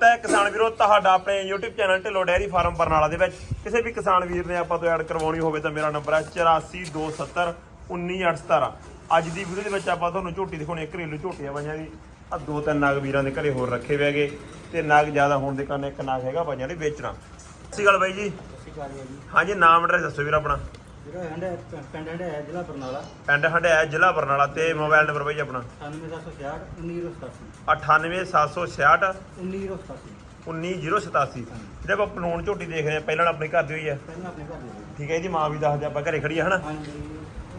ਤਾਂ ਕਿਸਾਨ ਵੀਰੋ ਤੁਹਾਡਾ ਆਪਣੇ YouTube channel Dhillon dairy farm Barnala ਦੇ ਵਿੱਚ ਕਿਸੇ ਵੀ ਕਿਸਾਨ ਵੀਰ ਨੇ ਆਪਾਂ ਤੋਂ ਐਡ ਕਰਵਾਉਣੀ ਹੋਵੇ ਤਾਂ ਮੇਰਾ ਨੰਬਰ ਹੈ 8427 19817 ਅੱਜ ਦੀ ਵੀਡੀਓ ਦੇ ਵਿੱਚ ਆਪਾਂ ਤੁਹਾਨੂੰ ਝੋਟੀ ਦਿਖਾਉਣੀ ਹੈ ਘਰੇਲੂ ਝੋਟੀਆਂ ਬਾਈਆਂ ਦੀ। ਆ ਦੋ ਤਿੰਨ ਨਾਗ ਵੀਰਾਂ ਦੇ ਘਰੇ ਹੋਰ ਰੱਖੇ ਹੋਏਗੇ ਤੇ ਨਾਗ ਜ਼ਿਆਦਾ ਹੋਣ ਦੇ ਕਾਰਨ ਇੱਕ ਨਾਗ ਹੈਗਾ ਬਾਈਆਂ ਦੇ ਵੇਚਣਾ। ਸਤਿ ਸ਼੍ਰੀ ਅਕਾਲ ਬਾਈ ਜੀ। ਸਤਿ ਸ਼੍ਰੀ ਅਕਾਲ ਜੀ। ਹਾਂਜੀ ਨਾਮ ਐਡਰੈਸ ਦੱਸੋ ਵੀਰ ਆਪਣਾ। ਜਿਹੜਾ ਪਿੰਡ ਹੰਡਾ ਹੈ ਜ਼ਿਲ੍ਹਾ ਬਰਨਾਲਾ। ਪਿੰਡ ਹੰਡਿਆ ਜ਼ਿਲ੍ਹਾ ਬਰਨਾਲਾ ਤੇ ਮੋਬਾਈਲ ਨੰਬਰ ਬਾਈ ਆਪਣਾ। 9766 98761 19087 19087 ਜਿਹੜਾ ਆਪਾਂ ਪਲੂਣ ਝੋਟੀ ਦੇਖ ਰਹੇ ਆ ਪਹਿਲਾਂ ਆਪਣੇ ਘਰ ਦੀ ਹੋਈ ਹੈ। ਪਹਿਲਾਂ ਆਪਣੇ ਘਰ ਦੇ ਠੀਕ ਹੈ ਇਹਦੀ ਮਾਂ ਵੀ ਦੱਸਦੇ ਆਪਾਂ ਘਰੇ ਖੜੀ ਹੈ ਹਨਾ?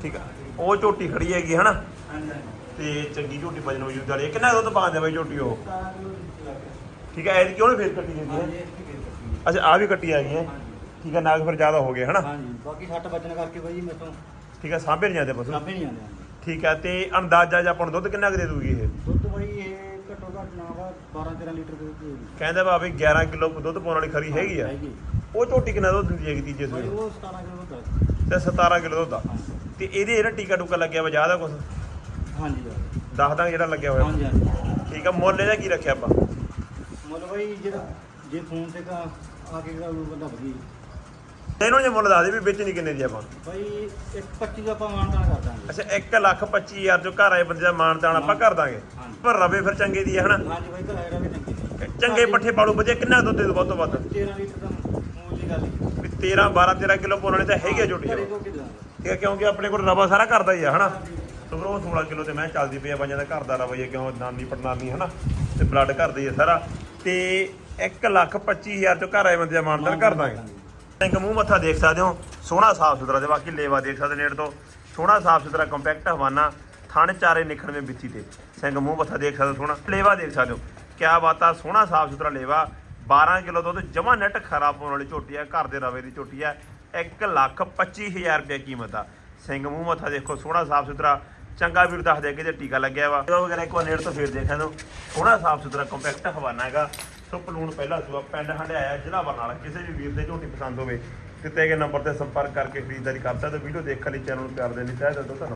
ਠੀਕ ਆ। ਉਹ ਝੋਟੀ ਖੜੀ ਹੈਗੀ ਹਨਾ? ਤੇ ਚੰਗੀ ਝੋਟੀ ਵਜਨ ਵਜੂਦ ਵਾਲੀ ਹੈ। ਕਿੰਨਾ ਦੁੱਧ ਪਾਉਂਦੇ ਬਾਈ ਝੋਟੀ ਉਹ? ਠੀਕ ਹੈ ਇਹਦੀ ਕਿਉਂ ਨੀ ਫੇਰ ਕੱਟੀ ਜਾਂਦੀ ਹੈ। ਅੱਛਾ ਆ ਵੀ ਕੱਟੀ ਹੈਗੀ ਹੈ ਠੀਕ ਹੈ ਨਾਗ ਫਿਰ ਜ਼ਿਆਦਾ ਹੋ ਗਏ ਹਨਾ? ਹਾਂਜੀ ਬਾਕੀ ਸੱਟ ਵੱਜਣ ਕਰਕੇ ਬਾਈ ਮੇਤੋਂ ਠੀਕ ਹੈ ਸਾਂਭੇ ਨਹੀਂ ਜਾਂਦੇ ਪਸ਼ੂ। ਸਾਬੇ ਨਹੀਂ ਹਾਂਜੀ। ਠੀਕ ਹੈ ਤੇ ਅੰਦਾਜ਼ਾ ਜਾਂ ਆਪਾਂ ਨੂੰ ਦੁੱਧ ਕਿੰਨਾ ਕੁ ਦੇ ਦੂਗੀ ਇਹ? ਦੁੱਧ ਬਾਈ ਇਹ ਘੱਟੋ ਘੱਟ ਨਾ ਵਾ 12 13 ਲੀਟਰ ਦੇ ਦੁੱਧ ਦੇਗੀ ਕਹਿੰਦੇ ਵਾ ਵੀ 11 ਕਿਲੋ ਦੁੱਧ ਪਾਉਣ ਵਾਲੀ ਖਰੀ ਹੈਗੀ ਆ। ਹੈਗੀ। ਉਹ ਝੋਟੀ ਕਿੰਨਾ ਦੁੱਧ ਦਿੰਦੀ ਹੈਗੀ ਤੀਜੇ ਬਾਈ ਸੂਏ ਉਹ 17 ਕਿਲੋ ਦੁੱਧ ਤੇ 17 ਕਿਲੋ ਦੁੱਧ ਆ। ਤੇ ਇਹਦੇ ਜਿਹੜਾ ਟੀਕਾ ਟੂਕਾ ਲੱਗਿਆ ਵਾ ਜ਼ਿਆਦਾ ਕੁਛ? ਹਾਂਜੀ ਹਾਂਜੀ ਦੱਸ ਦਾਂਗੇ ਜਿਹੜਾ ਲੱਗਿਆ ਹੋਇਆ। ਹਾਂਜੀ ਹਾਂਜੀ। ਠੀਕ ਆ ਮੁੱਲ ਇਹਦਾ ਕੀ ਰੱਖਿਆ ਆਪਾਂ? ਮੁੱਲ ਬਾਈ ਜਿਹੜਾ ਜੇ ਫੋਨ ਤੇ ਕਾ ਆ ਕੇ ਉਹ ਬੰਦਾ ਵਧੀ ਇਹਨੂੰ ਜੇ ਮੁੱਲ ਦੱਸ ਦੇ ਵੀ ਵੇਚਣੀ ਕਿੰਨੇ ਦੀ ਆਪਾਂ? ਬਾਈ ਇੱਕ 25 ਦਾ ਆਪਾਂ ਮਾਨਦਾਨ ਕਰ ਦਾਂਗੇ। ਅੱਛਾ 1 ਲੱਖ 25 ਹਜ਼ਾਰ ਜੋ ਘਰ ਆਏ ਬੰਦੇ ਦਾ ਤਾਣ ਆਪਾਂ ਕਰ ਦਾਂਗੇ। ਪਰ ਰਵੇ ਫਿਰ ਚੰਗੇ ਦੀ ਹੈ ਹਨਾ? ਹਾਂਜੀ ਬਾਈ ਘਰ ਆਇਆ ਵੀ ਚੰਗੀ ਚੰਗੇ ਪੱਠੇ ਪਾਲੂ ਵਧੀਆ ਕਿੰਨਾ ਦੁੱਧ ਦੇ ਦੋ ਵੱਧ ਤੋਂ ਵੱਧ? 13 ਲੀਟਰ ਦਾ ਮੂਲ ਦੀ ਗੱਲ ਹੀ। ਵੀ 13 12 13 ਕਿਲੋ ਵਾਲੇ ਤਾਂ ਹੈਗੇ ਤੋਂ ਕਿਦਾਂ ਠੀਕ ਹੈ ਕਿਉਂਕਿ ਆਪਣੇ ਕੋਲ ਰਵਾ ਸਾਰਾ ਕਰਦਾ ਹੀ ਆ ਹਨਾ? ਉਹ 16 ਕਿਲੋ ਤੇ ਮੈਂ ਚੱਲਦੀ ਪਈ ਆ ਪੰਜਾਂ ਦਾ ਘਰ ਦਾ ਰਵਾ ਹੀ ਕਿਉਂ ਨਾਨੀ ਪੜਨਾਨੀ ਹਨਾ? ਤੇ ਬਲੱਡ ਘਰ ਦਾ ਹੀ ਆ ਸਾਰਾ। ਤੇ 1 ਲੱਖ 25 ਹਜ਼ਾਰ ਚੋਂ ਘਰ ਆਏ ਬੰਦੇ ਦਾ ਤਾਣ ਕਰ ਦਾਂਗੇ। ਸਿੰਘ ਮੂੰਹ ਮੱਥਾ ਦੇਖ ਸਕਦੇ ਹੋ, ਸੋਹਣਾ ਸਾਫ਼ ਸੁਥਰਾ ਤੇ ਬਾਕੀ ਲੇਵਾ ਦੇਖ ਸਕਦੇ ਨੇੜ ਤੋਂ, ਸੋਹਣਾ ਸਾਫ਼ ਸੁਥਰਾ ਕੰਪੈਕਟ ਹਵਾਨਾ, ਥਣ ਚਾਰੇ ਨਿਖੜਵੇਂ ਬਿੱਤੀ ਤੇ, ਸਿੰਘ ਮੂੰਹ ਮੱਥਾ ਦੇਖ ਸਕਦੇ ਹੋ, ਸੋਹਣਾ ਲੇਵਾ ਦੇਖ ਸਕਦੇ ਹੋ, ਕਿਆ ਬਾਤ ਆ, ਸੋਹਣਾ ਸਾਫ਼ ਸੁਥਰਾ ਲੇਵਾ 12 ਕਿਲੋ ਦੁੱਧ, ਜਮਾ ਨੈਟ ਖਰਾਬ ਹੋਣ ਵਾਲੀ ਝੋਟੀ ਆ, ਘਰ ਦੇ ਰਵੇ ਦੀ ਝੋਟੀ ਆ 1 ਲੱਖ 25000 ਰੁਪਏ ਕੀਮਤ ਆ। ਸਿੰਘ ਮੂੰਹ ਮੱਥਾ ਦੇਖੋ, ਸੋਹਣਾ ਸਾਫ਼ ਸੁਥਰਾ, ਚੰਗਾ ਵੀਰ ਦੱਸ ਦੇ ਕਿ ਜੇ ਟੀਕਾ ਲੱਗਿਆ ਵਾ। ਵਗੈਰਾ ਇੱਕ ਵਾਰ ਨੇੜ ਤੋਂ ਫੇਰ ਦੇਖਿਆ ਨੂੰ, ਸੋਹਣਾ ਸਾਫ਼ ਸੁਥਰਾ ਕੰਪੈਕਟ ਹਵਾਨਾ ਹੈਗਾ। ਸੋ ਪਲੂਣ ਪਹਿਲਾ ਸੂਆ ਪਿੰਡ ਹੰਡਿਆਇਆ, ਜ਼ਿਲ੍ਹਾ ਬਰਨਾਲਾ, ਕਿਸੇ ਵੀ ਵੀਰ ਦੇ ਝੋਟੀ ਪਸੰਦ ਹੋਵੇ, ਦਿੱਤੇ ਗਏ ਨੰਬਰ ਤੇ ਸੰਪਰਕ ਕਰਕੇ ਖਰੀਦਦਾਰੀ ਕਰ ਸਕਦੇ ਵੀਡੀਓ ਦੇਖਣ ਲਈ ਚੈਨਲ ਨੂੰ ਪਿਆਰ ਦੇਣ ਲਈ ਚਾਹੀਦਾ ਤਾਂ ਧੰਨਵਾਦ।